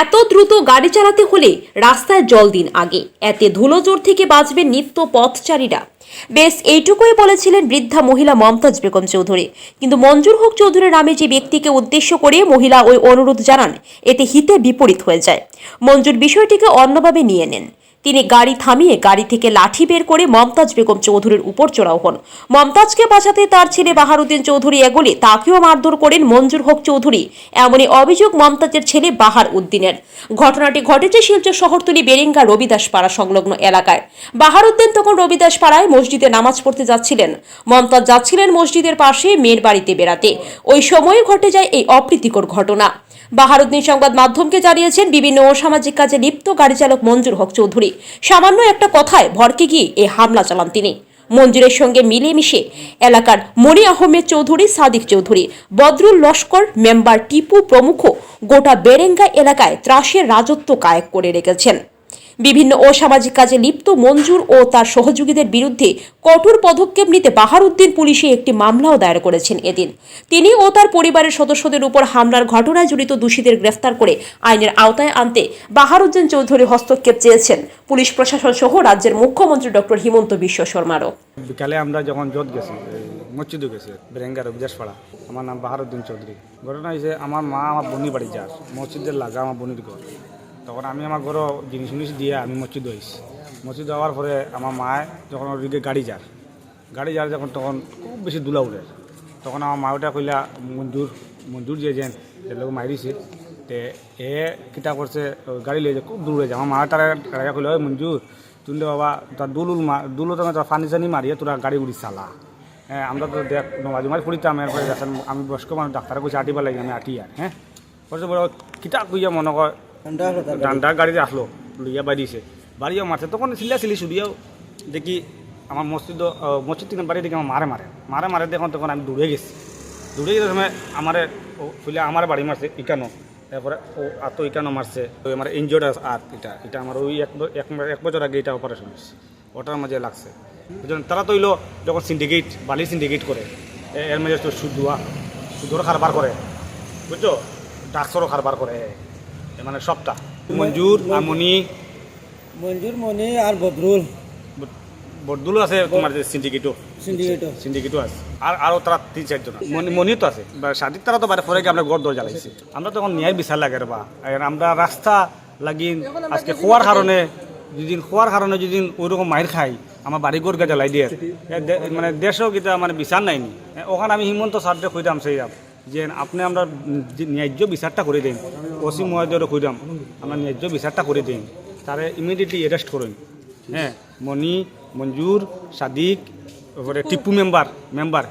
এত দ্রুত গাড়ি চালাতে হলে রাস্তায় জল দিন আগে। এতে ধুলোজোর থেকে বাঁচবে নিত্য পথচারীরা। বেশ এইটুকুই বলেছিলেন বৃদ্ধা মহিলা মমতাজ বেগম চৌধুরী। কিন্তু মঞ্জুর হক চৌধুরী নামে যে ব্যক্তিকে উদ্দেশ্য করে মহিলা ওই অনুরোধ জানান, এতে হিতে বিপরীত হয়ে যায়। মঞ্জুর বিষয়টিকে অন্যভাবে নিয়ে নেন। তিনি গাড়ি থামিয়ে গাড়ি থেকে লাঠি বের করে মমতাজ বেগম চৌধুরীর উপর চড়াও হন। মমতাজকে বাঁচাতে তার ছেলে বাহারুদ্দিন চৌধুরী এগোলে তাকেও মারধর করেন মঞ্জুর হক চৌধুরী। এমনই অভিযোগ মমতাজের ছেলে বাহার উদ্দিনের। ঘটনাটি ঘটেছে শিলচর শহরতলি বেরেঙ্গা রবিদাস পাড়া সংলগ্ন এলাকায়। বাহারুদ্দিন তখন রবিদাস পাড়ায় মসজিদে নামাজ পড়তে যাচ্ছিলেন। মমতাজ যাচ্ছিলেন মসজিদের পাশে মেয়ের বাড়িতে বেড়াতে। ওই সময়ে ঘটে যায় এই অপ্রীতিকর ঘটনা। বাহারুদ্দিন সংবাদ মাধ্যমকে জানিয়েছেন, বিভিন্ন অসামাজিক কাজে লিপ্ত গাড়ি চালক মঞ্জুর হক চৌধুরী। সামান্য একটা কথায় ভরকে গিয়ে এ হামলা চালান তিনি। মঞ্জুরের সঙ্গে মিলেমিশে এলাকার মনি আহমেদ চৌধুরী, সাদিক চৌধুরী, বদরুল লস্কর, মেম্বার টিপু প্রমুখ গোটা বেরেঙ্গা এলাকায় ত্রাসের রাজত্ব কায়েক করে রেখেছেন। বিভিন্ন অসামাজিক কাজে লিপ্ত মঞ্জুর ও তার সহযোগীদের বিরুদ্ধে কঠোর পদক্ষেপ নিতে বাহারুদ্দিন পুলিশে একটি মামলাও দায়ের করেছেন এদিন। তিনি ও তার পরিবারের সদস্যদের উপর হামলার ঘটনায় জড়িত দোষীদের গ্রেফতার করে আইনের আওতায় আনতে বাহারুদ্দিন চৌধুরী হস্তক্ষেপ চেয়েছেন। পুলিশ প্রশাসন সহ রাজ্যের মুখ্যমন্ত্রী ডক্টর হিমন্ত বিশ্ব শর্মারও। বিকালে আমরা যখন জোট গেছি মসজিদে গেছি, বেরেঙ্গার বিদেশপাড়া আমার নাম বাহারুদ্দিন চৌধুরী। ঘটনা হয়েছে আমার মা আমার বনি বাড়ি যাস মসজিদের লাগা আমার বনির ঘর। তখন আমি আমার ঘরও জিনিস জিনিস দিয়ে আমি মসজিদ হয়েছি মসজিদ হওয়ার পরে আমার মায় যখন ওদিকে গাড়ি যার গাড়ি যার যখন তখন খুব বেশি দুলা উড়ে। তখন আমার মা ওটা কইলা, মঞ্জুর মঞ্জুর যে যেন সে লোক মারিছে তে এ কিতা করছে গাড়ি লিয়ে খুব দূরে যায়। আমার মা তারা তারা কইলে মঞ্জুর, তুই বাবা, তার দুলুল মা, দুলু তোমার তোর ফানি চানি মারিয়ে তোরা গাড়ি উড়ি চালা। হ্যাঁ আমরা তো দেখ, নমাজ মারি পড়িতাম, এরপরে আমি বয়স্ক মানুষ ডাক্তারে কইছে আটিবা লাগে আমি আটি আর হ্যাঁ। করছে বড়, কিতা কইয়া মনে কর ডান্ডা গাড়িতে আসলো লইয়া বাড়িছে বাড়িও মারছে তখন সিলা সিলি সুরিয়াও দেখি আমার মসজিদ মসজিদ থেকে বাড়ি দেখি আমার মারে মারে মারে মারে দেখুন তখন আমি দৌড়ে গেছি দৌড়ে গেছে সময় আমার ফুলে আমার বাড়ি মারছে ইকানো তারপরে ও আত ইকানো মারছে ওই আমার ইনজোর্ড আর এটা এটা আমার ওই এক এক বছর আগে এটা অপারেশন হয়েছে ওটার মাঝে লাগছে তারা তো হইল যখন সিন্ডিকেট বালি সিন্ডিকেট করে এর মাঝে তো সুদুয়া সুদুরও কারবার করে বুঝছ ডাক্তারও কারবার করে মানে সবটা। মঞ্জুর আমনি মঞ্জুর মনি আর বদরুল। বরদুলও আছে তোমার যে সিন্ডিকেটও। সিন্ডিকেট সিন্ডিকেটও আছে। আর আরও তারা তিন চারজন। মনি তো আছে। বা সাদিক তারা তো বাইরে পরে গিয়ে আমরা গড় দর জ্বালাইছি আমরা তখন ন্যায় বিচার লাগে বা। আমরা রাস্তা লাগি আজকে খোয়ার কারণে যেদিন খোয়ার কারণে যেদিন ওইরকম মাইর খাই আমার বাড়ি গড় গা জ্বালাই দিয়ে। মানে দেশও কিতা মানে বিচার নাইনি। ওখানে আমি হিমন্ত স্যারকে খুঁজাম সেই যে আপনি আমরা ন্যায্য বিচারটা করে দিন। ওসি মহাদেরও খুঁজাম আমরা ন্যায্য বিচারটা করে দিন। তারে ইমিডিয়েটলি অ্যারেস্ট করুন। হ্যাঁ মনি মঞ্জুর, সাদিক টিপু মেম্বার মেম্বার